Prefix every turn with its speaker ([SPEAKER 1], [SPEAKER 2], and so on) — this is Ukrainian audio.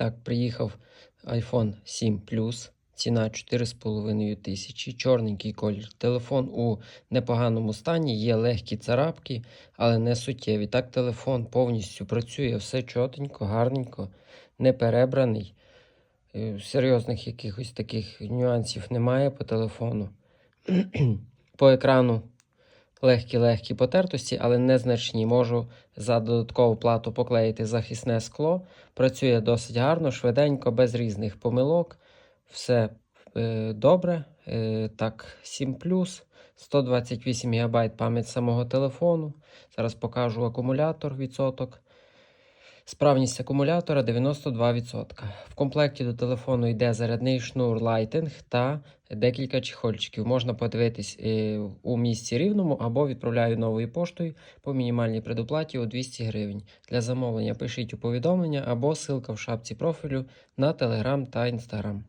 [SPEAKER 1] Так, приїхав iPhone 7 Plus, ціна 4,5 тисячі, чорненький колір. Телефон у непоганому стані, є легкі царапки, але не суттєві. Так, телефон повністю працює, все чотенько, гарненько, не перебраний. Е, Серйозних якихось таких нюансів немає по телефону. по екрану легкі-легкі потертості, але незначні. Можу за додаткову плату поклеїти захисне скло. Працює досить гарно, швиденько, без різних помилок. Все е, добре. Е, так, 7 128 ГБ пам'ять самого телефону. Зараз покажу акумулятор відсоток. Справність акумулятора 92%. В комплекті до телефону йде зарядний шнур лайтинг та декілька чехольчиків. Можна подивитись е, у місці рівному або відправляю новою поштою по мінімальній предоплаті у 200 гривень. Для замовлення пишіть у повідомлення або ссылка в шапці профілю на Telegram та Instagram.